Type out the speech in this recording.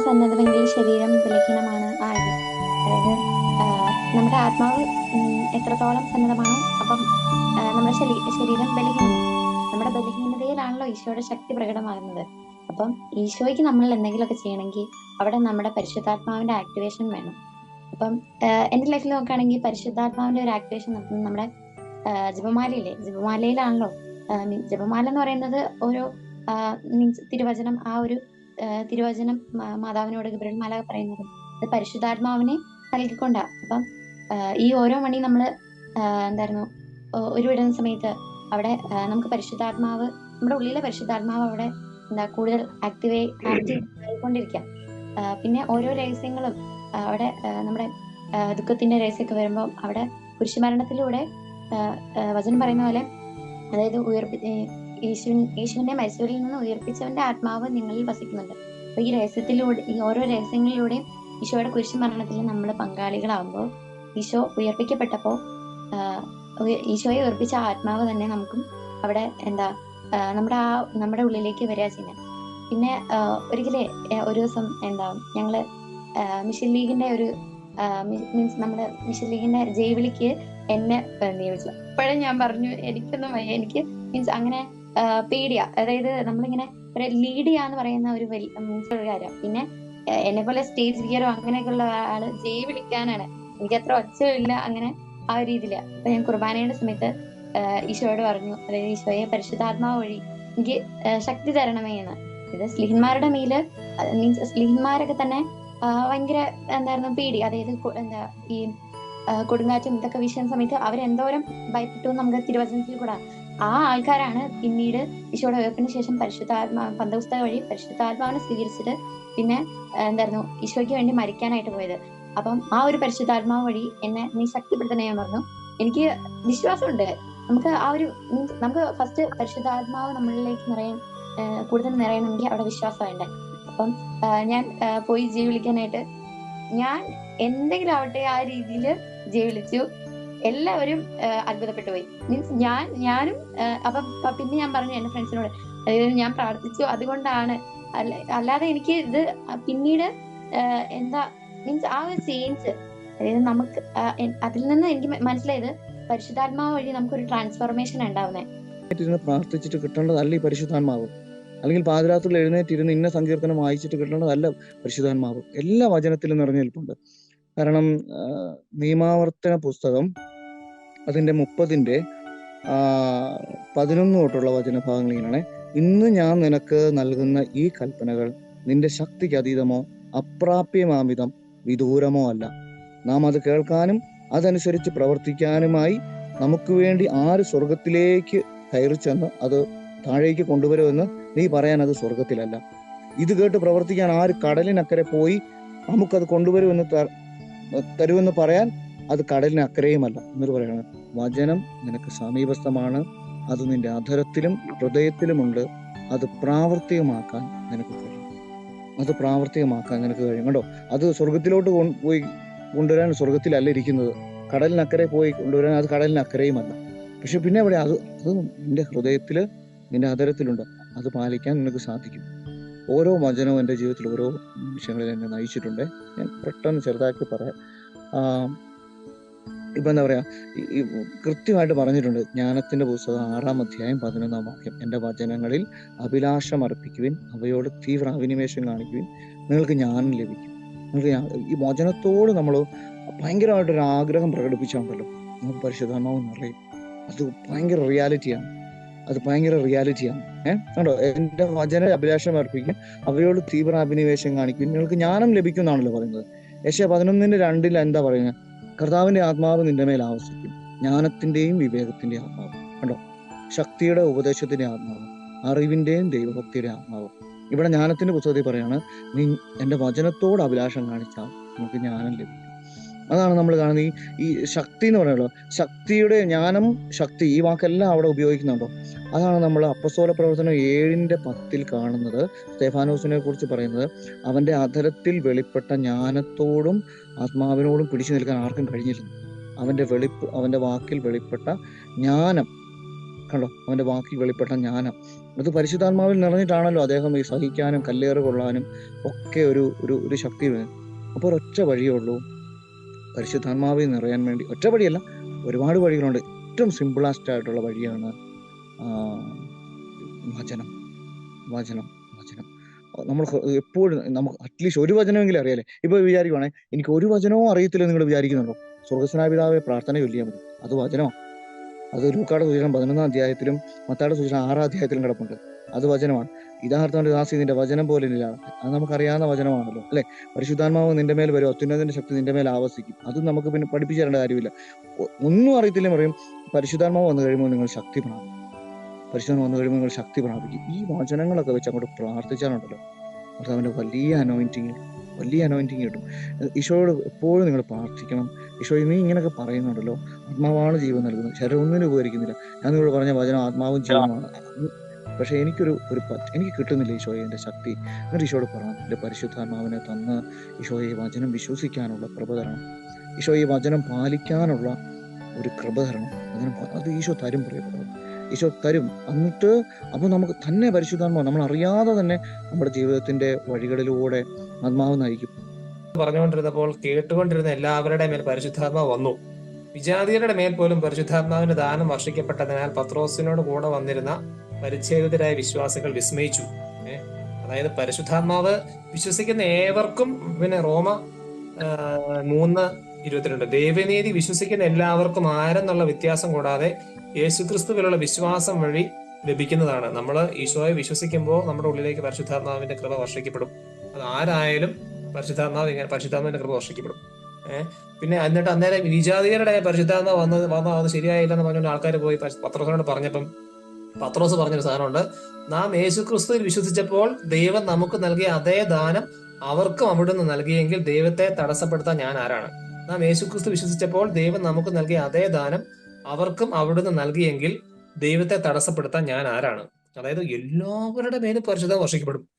സന്നദ്ധമെങ്കിൽ ശരീരം ബലഹീനമാണ് ആയത്. അതായത് നമ്മുടെ ആത്മാവ് എത്രത്തോളം സന്നദ്ധമാണോ അപ്പം നമ്മുടെ ശരീ- ശരീരം ബലഹീനമാണ് നമ്മുടെ ബലഹീനതയിലാണല്ലോ ഈശോയുടെ ശക്തി പ്രകടമാകുന്നത്. അപ്പം ഈശോയ്ക്ക് നമ്മൾ എന്തെങ്കിലുമൊക്കെ ചെയ്യണമെങ്കിൽ അവിടെ നമ്മുടെ പരിശുദ്ധാത്മാവിന്റെ ആക്ടിവേഷൻ വേണം. അപ്പം എന്റെ ലൈഫിൽ നോക്കുകയാണെങ്കിൽ പരിശുദ്ധാത്മാവിന്റെ ഒരു ആക്ടിവേഷൻ നടത്തുന്നത് നമ്മുടെ ജപമാലയിലെ ജപമാലയിലാണല്ലോ. ജപമാല എന്ന് പറയുന്നത് ഓരോ മീൻസ് തിരുവചനം ആ ഒരു തിരുവചനം മാതാവിനോട് ഗബ്രിയൽ പറയുന്നത്. അത് പരിശുദ്ധാത്മാവിനെ നൽകിക്കൊണ്ടാ. അപ്പം ഈ ഓരോ മണി നമ്മൾ എന്തായിരുന്നു ഒരു വിടുന്ന സമയത്ത് അവിടെ നമുക്ക് പരിശുദ്ധാത്മാവ് നമ്മുടെ ഉള്ളിലെ പരിശുദ്ധാത്മാവ് അവിടെ എന്താ കൂടുതൽ ആക്ടിവേ ആക്റ്റീവ് ആയിക്കൊണ്ടിരിക്കാം. പിന്നെ ഓരോ രഹസ്യങ്ങളും അവിടെ നമ്മുടെ ദുഃഖത്തിന്റെ രഹസ്യമൊക്കെ വരുമ്പോൾ അവിടെ കുരിശുമരണത്തിലൂടെ വചനം പറയുന്ന പോലെ അതായത് ഉയർപ്പി യേശുവിൻ മൈസൂരിൽ മരിച്ചവരിൽ നിന്ന് ഉയർപ്പിച്ചവന്റെ ആത്മാവ് നിങ്ങളിൽ വസിക്കുന്നുണ്ട്. അപ്പൊ ഈ രഹസ്യത്തിലൂടെ ഈ ഓരോ രഹസ്യങ്ങളിലൂടെയും ഈശോയുടെ കുരിശുമരണത്തിൽ നമ്മൾ പങ്കാളികളാകുമ്പോൾ ഈശോ ഉയർപ്പിക്കപ്പെട്ടപ്പോൾ ഈശോയെ ഉയർപ്പിച്ച ആത്മാവ് തന്നെ നമുക്കും അവിടെ എന്താ നമ്മുടെ ആ നമ്മുടെ ഉള്ളിലേക്ക് വരിക ചെയ്യുന്നത്. പിന്നെ ഒരിക്കലേ ഒരു ദിവസം എന്താ ഞങ്ങൾ മിഷൻ ലീഗിന്റെ ഒരു മീൻസ് നമ്മുടെ മിഷൻ ലീഗിന്റെ ജൈവിളിക്ക് എന്നെ നിയമിച്ചു അപ്പോഴേ ഞാൻ പറഞ്ഞു എനിക്കൊന്നും എനിക്ക് മീൻസ് അങ്ങനെ പേടിയാ. അതായത് നമ്മളിങ്ങനെ ഒരു ലീഡ് ചെയ്യാന്ന് പറയുന്ന ഒരു വലിയ കാര്യം. പിന്നെ എന്നെ പോലെ സ്റ്റേജ് ഫിയറോ അങ്ങനെയൊക്കെയുള്ള ആൾ ജയ് വിളിക്കാനാണ്. എനിക്ക് അത്ര ഒച്ചയില്ല അങ്ങനെ ആ ഒരു രീതിയിൽ. അപ്പൊ ഞാൻ കുർബാനയുടെ സമയത്ത് ഈശോയോട് പറഞ്ഞു. അതായത് ഈശോയെ പരിശുദ്ധാത്മാവ് വഴി എനിക്ക് ശക്തി തരണമേ എന്ന്. ഇത് സ്ലിഹിന്മാരുടെ മേൽ മീൻസ് സ്ലിഹിന്മാരൊക്കെ തന്നെ ഭയങ്കര എന്തായിരുന്നു പേടി. അതായത് എന്താ ഈ കൊടുങ്കാറ്റും ഇതൊക്കെ വീശുന്ന സമയത്ത് അവരെന്തോരം ഭയപ്പെട്ടു നമുക്ക് തിരുവചനത്തിൽ കൂടെ. ആ ആൾക്കാരാണ് പിന്നീട് ഈശോയുടെ ഉയർപ്പിന് ശേഷം പരിശുദ്ധാത്മാ പന്തപുസ്തക വഴി പരിശുദ്ധാത്മാവിനെ സ്വീകരിച്ചിട്ട് പിന്നെ എന്തായിരുന്നു ഈശോയ്ക്ക് വേണ്ടി മരിക്കാനായിട്ട് പോയത്. അപ്പം ആ ഒരു പരിശുദ്ധാത്മാവ് വഴി എന്നെ നീ ശക്തിപ്പെടുത്തണേ ഞാൻ പറഞ്ഞു. എനിക്ക് വിശ്വാസമുണ്ട്. നമുക്ക് ആ ഒരു നമുക്ക് ഫസ്റ്റ് പരിശുദ്ധാത്മാവ് നമ്മളിലേക്ക് നിറയാൻ കൂടുതൽ നിറയണമെങ്കിൽ അവിടെ വിശ്വാസം വേണ്ടേ അപ്പം ഞാൻ പോയി ജീവിക്കാനായിട്ട് ഞാൻ എന്തെങ്കിലും ആവട്ടെ ആ രീതിയിൽ ജീവിച്ചു. എല്ലാവരും അത്ഭുതപ്പെട്ടു പോയി. മീൻസ് ഞാൻ ഞാനും അപ്പൊ പിന്നെ ഞാൻ പറഞ്ഞു എന്റെ ഫ്രണ്ട്സിനോട് അതായത് ഞാൻ പ്രാർത്ഥിച്ചു അതുകൊണ്ടാണ്. അല്ല- അല്ലാതെ എനിക്ക് ഇത് പിന്നീട് എന്താ മീൻസ് ആ ഒരു ചേഞ്ച് അതായത് നമുക്ക് അതിൽ നിന്ന് എനിക്ക് മനസ്സിലായത് പരിശുദ്ധാത്മാവ് വഴി നമുക്കൊരു ട്രാൻസ്ഫോർമേഷൻ ഉണ്ടാവുന്നത് പ്രാർത്ഥിച്ചിട്ട് കിട്ടേണ്ടതല്ല ഈ പരിശുദ്ധാത്മാവ്. അല്ലെങ്കിൽ പാതിരാത്രിയിൽ എഴുന്നേറ്റിരുന്ന് ഇന്ന സങ്കീർത്തനം വായിച്ചിട്ട് കിട്ടേണ്ടതല്ല പരിശുദ്ധാത്മാവ്. എല്ലാ വചനത്തിലും നിറഞ്ഞു നിൽപ്പുണ്ട്. കാരണം നിയമാവർത്തന പുസ്തകം അതിന്റെ മുപ്പതിന്റെ ആ, പതിനൊന്ന് തൊട്ടുള്ള വചനഭാഗങ്ങൾ ഇങ്ങനെയാണ്. ഇന്ന് ഞാൻ നിനക്ക് നൽകുന്ന ഈ കൽപ്പനകൾ നിന്റെ ശക്തിക്ക് അതീതമോ അപ്രാപ്യമാമിതം വിദൂരമോ അല്ല. നാം അത് കേൾക്കാനും അതനുസരിച്ച് പ്രവർത്തിക്കാനുമായി നമുക്ക് വേണ്ടി ആര് സ്വർഗത്തിലേക്ക് കയറി ചെന്ന് അത് താഴേക്ക് കൊണ്ടുവരുമെന്ന് നീ പറയാൻ അത് സ്വർഗത്തിലല്ല ഇത് കേട്ട് പ്രവർത്തിക്കാൻ ആര് കടലിനക്കരെ പോയി നമുക്കത് കൊണ്ടുവരുമെന്ന് തരുമെന്ന് പറയാൻ അത് കടലിന് അക്കരയുമല്ല എന്നൊരു പറയണം. വചനം നിനക്ക് സമീപസ്ഥമാണ്. അത് നിന്റെ അധരത്തിലും ഹൃദയത്തിലുമുണ്ട്. അത് പ്രാവർത്തികമാക്കാൻ നിനക്ക് കഴിയും. അത് പ്രാവർത്തികമാക്കാൻ നിനക്ക് കഴിയും. കേട്ടോ അത് സ്വർഗത്തിലോട്ട് പോയി കൊണ്ടുവരാൻ സ്വർഗത്തിലല്ല ഇരിക്കുന്നത്. കടലിനക്കരെ പോയി കൊണ്ടുവരാൻ അത് കടലിനക്കരയുമല്ല പക്ഷെ പിന്നെ അവിടെ അത് അത് നിന്റെ ഹൃദയത്തിൽ നിന്റെ അധരത്തിലുണ്ട് അത് പാലിക്കാൻ നിനക്ക് സാധിക്കും. ഓരോ വചനവും എന്റെ ജീവിതത്തിൽ ഓരോ വിഷയങ്ങളിൽ എന്നെ നയിച്ചിട്ടുണ്ട്. ഞാൻ പെട്ടെന്ന് ചെറുതാക്കി പറയാം. ഇപ്പം എന്താ പറയുക കൃത്യമായിട്ട് പറഞ്ഞിട്ടുണ്ട്. ജ്ഞാനത്തിന്റെ പുസ്തകം ആറാം അധ്യായം പതിനൊന്നാം വാക്യം. എന്റെ വചനങ്ങളിൽ അഭിലാഷം അർപ്പിക്കുവിൻ അവയോട് തീവ്ര അഭിനിവേശം കാണിക്കുവിൻ. നിങ്ങൾക്ക് ജ്ഞാനം ലഭിക്കും. നിങ്ങൾക്ക് ഈ വചനത്തോട് നമ്മൾ ഭയങ്കരമായിട്ടൊരു ആഗ്രഹം പ്രകടിപ്പിച്ചാണല്ലോ നമുക്ക് പരിശുദ്ധാത്മാവ് നിറയും അത് ഭയങ്കര റിയാലിറ്റിയാണ്. അത് ഭയങ്കര റിയാലിറ്റിയാണ്. ഏഹ് കണ്ടോ? എന്റെ വചന അഭിലാഷം അർപ്പിക്കും അവരോട് തീവ്ര അഭിനിവേശം കാണിക്കും. നിങ്ങൾക്ക് ജ്ഞാനം ലഭിക്കും എന്നാണല്ലോ പറയുന്നത്. യശ പതിനൊന്നിന്റെ രണ്ടിൽ എന്താ പറയുന്നത്? കർത്താവിന്റെ ആത്മാവ് നിന്റെ മേൽ ആവശ്യിക്കും ജ്ഞാനത്തിന്റെയും വിവേകത്തിന്റെയും ആത്മാവ്. കണ്ടോ? ശക്തിയുടെ ഉപദേശത്തിന്റെ ആത്മാവ് അറിവിന്റെയും ദൈവഭക്തിയുടെ ആത്മാവ്. ഇവിടെ ജ്ഞാനത്തിന്റെ പുസ്തകത്തിൽ പറയാണ് നീ എന്റെ വചനത്തോട് അഭിലാഷം കാണിച്ചാൽ നമുക്ക് ജ്ഞാനം ലഭിക്കും. അതാണ് നമ്മൾ കാണുന്നത്. ഈ ഈ ശക്തി എന്ന് പറയുന്നത് ശക്തിയുടെ ജ്ഞാനം ശക്തി ഈ വാക്കെല്ലാം അവിടെ ഉപയോഗിക്കുന്നുണ്ടോ? അതാണ് നമ്മൾ അപ്പസ്തോല പ്രവർത്തനം ഏഴിന്റെ പത്തിൽ കാണുന്നത്. സ്തേഫാനോസിനെ കുറിച്ച് പറയുന്നത്. അവന്റെ അധരത്തിൽ വെളിപ്പെട്ട ജ്ഞാനത്തോടും ആത്മാവിനോടും പിടിച്ചു നിൽക്കാൻ ആർക്കും കഴിഞ്ഞില്ല അവന്റെ വെളിപ്പ് അവന്റെ വാക്കിൽ വെളിപ്പെട്ട ജ്ഞാനം. കണ്ടോ? അവന്റെ വാക്കിൽ വെളിപ്പെട്ട ജ്ഞാനം. അത് പരിശുദ്ധാത്മാവിൽ നിറഞ്ഞിട്ടാണല്ലോ അദ്ദേഹം ഈ സഹിക്കാനും കല്ലേറ് കൊള്ളാനും ഒക്കെ ഒരു ഒരു ഒരു ശക്തി അപ്പോൾ ഒരൊറ്റ വഴിയേ ഉള്ളൂ. പരിശുദ്ധാത്മാവിൽ നിറയാൻ വേണ്ടി ഒറ്റ വഴിയല്ല ഒരുപാട് വഴികളുണ്ട്. ഏറ്റവും സിമ്പിളാസ്റ്റ് ആയിട്ടുള്ള വഴിയാണ് വചനം. വചനം വചനം. നമ്മൾ എപ്പോഴും നമുക്ക് അറ്റ്ലീസ്റ്റ് ഒരു വചനമെങ്കിലും അറിയാലേ. ഇപ്പൊ വിചാരിക്കുവാണെ എനിക്ക് ഒരു വചനവും അറിയത്തില്ല നിങ്ങൾ വിചാരിക്കുന്നുണ്ടോ? സ്വർഗസ്നാപിതാവെ പ്രാർത്ഥന ചൊല്ലിയാൽ മതി. അത് വചനമാണ് അത് ലൂക്കാട് സൂചന പതിനൊന്നാം അധ്യായത്തിലും മത്താട് സൂചന ആറാം അധ്യായത്തിലും കിടപ്പുണ്ട്. അത് വചനമാണ്. ഇതാർത്ഥം ദാസി വചനം പോലെ നിലാണ്. അത് നമുക്കറിയാവുന്ന വചനമാണല്ലോ അല്ലെ? പരിശുദ്ധാത്മാവ് നിന്റെ മേൽ വരും അത്യുന്നതിന്റെ ശക്തി നിന്റെ മേൽ ആവസിക്കും. അത് നമുക്ക് പിന്നെ പഠിപ്പിച്ചു തരേണ്ട കാര്യമില്ല ഒന്നും അറിയത്തില്ല പറയും പരിശുദ്ധാത്മാവ് വന്നു കഴിയുമ്പോൾ നിങ്ങൾ ശക്തി പ്രാപിക്കും. പരിശുദ്ധം വന്നു കഴിയുമ്പോൾ നിങ്ങൾ ശക്തി പ്രാപിക്കും. ഈ വചനങ്ങളൊക്കെ വെച്ച് അങ്ങോട്ട് പ്രാർത്ഥിച്ചാലുണ്ടല്ലോ കർത്താവിന്റെ വലിയ അനോയിന്റിങ് വലിയ അനോയിന്റിങ് കിട്ടും. ഈശോയോട് എപ്പോഴും നിങ്ങൾ പ്രാർത്ഥിക്കണം. ഈശോ നീ ഇങ്ങനെയൊക്കെ പറയുന്നുണ്ടല്ലോ ആത്മാവാണ് ജീവൻ നൽകുന്നത്. ശരീരം ഒന്നിനും ഉപകരിക്കുന്നില്ല. ഞാൻ നിങ്ങളോട് പറഞ്ഞ വചനം ആത്മാവും ജീവനുമാണ്. പക്ഷെ എനിക്കൊരു ഒരു എനിക്ക് കിട്ടുന്നില്ല ഈശോയെ എന്റെ ശക്തി. എന്നിട്ട് ഈശോയോട് പറഞ്ഞു എന്റെ പരിശുദ്ധാത്മാവിനെ തന്ന് ഈശോയെ വചനം വിശ്വസിക്കാനുള്ള കൃപ തരണം ഈശോയെ വചനം പാലിക്കാനുള്ള ഒരു കൃപ തരണം അത് ഈശോ തരും പ്രിയപ്പെട്ടത് ഈശോ തരും. എന്നിട്ട് അപ്പോൾ നമുക്ക് തന്നെ പരിശുദ്ധാത്മാവ് നമ്മൾ അറിയാതെ തന്നെ നമ്മുടെ ജീവിതത്തിന്റെ വഴികളിലൂടെ ആത്മാവ് നയിക്കും. പറഞ്ഞുകൊണ്ടിരുന്നപ്പോൾ കേട്ടുകൊണ്ടിരുന്ന എല്ലാവരുടെ മേൽ പരിശുദ്ധാത്മാവ് വന്നു. വിജാതിയരുടെ മേൽ പോലും പരിശുദ്ധാത്മാവിന്റെ ദാനം വർഷിക്കപ്പെട്ടതിനാൽ പത്രോസിനോട് കൂടെ വന്നിരുന്ന പരിച്ഛേദിതരായ വിശ്വാസികൾ വിസ്മയിച്ചു. അതായത് പരിശുദ്ധാത്മാവ് വിശ്വസിക്കുന്ന ഏവർക്കും പിന്നെ റോമ മൂന്ന് ഇരുപത്തിരണ്ട്. ദൈവനീതി വിശ്വസിക്കുന്ന എല്ലാവർക്കും ആരെന്നുള്ള വ്യത്യാസം കൂടാതെ യേശുക്രിസ്തുവിലുള്ള വിശ്വാസം വഴി ലഭിക്കുന്നതാണ്. നമ്മൾ ഈശോയെ വിശ്വസിക്കുമ്പോൾ നമ്മുടെ ഉള്ളിലേക്ക് പരിശുദ്ധാത്മാവിന്റെ കൃപ വർഷിക്കപ്പെടും. അത് ആരായാലും പരിശുദ്ധാത്മാവ് ഇങ്ങനെ പരിശുദ്ധാത്മാവിന്റെ കൃപ വർഷിക്കപ്പെടും. ഏഹ് പിന്നെ എന്നിട്ട് അന്നേരം വിജാതീയരുടെ പരിശുദ്ധാത്മാവ് വന്നത് വന്ന അത് ശരിയായില്ലെന്ന് പറഞ്ഞുകൊണ്ട് ആൾക്കാർ പോയി പത്രോസിനോട് പറഞ്ഞപ്പം പത്രോസ് പറഞ്ഞൊരു സാധനമുണ്ട്. നാം യേശു ക്രിസ്തുവിൽ വിശ്വസിച്ചപ്പോൾ ദൈവം നമുക്ക് നൽകിയ അതേ ദാനം അവർക്കും അവിടുന്ന് നൽകിയെങ്കിൽ ദൈവത്തെ തടസ്സപ്പെടുത്താൻ ഞാൻ ആരാണ്? നാം യേശു ക്രിസ്തു വിശ്വസിച്ചപ്പോൾ ദൈവം നമുക്ക് നൽകിയ അതേ ദാനം അവർക്കും അവിടുന്ന് നൽകിയെങ്കിൽ ദൈവത്തെ തടസ്സപ്പെടുത്താൻ ഞാൻ ആരാണ്? അതായത് എല്ലാവരുടെ മേലും പരിശുദ്ധം വർഷിക്കപ്പെടും.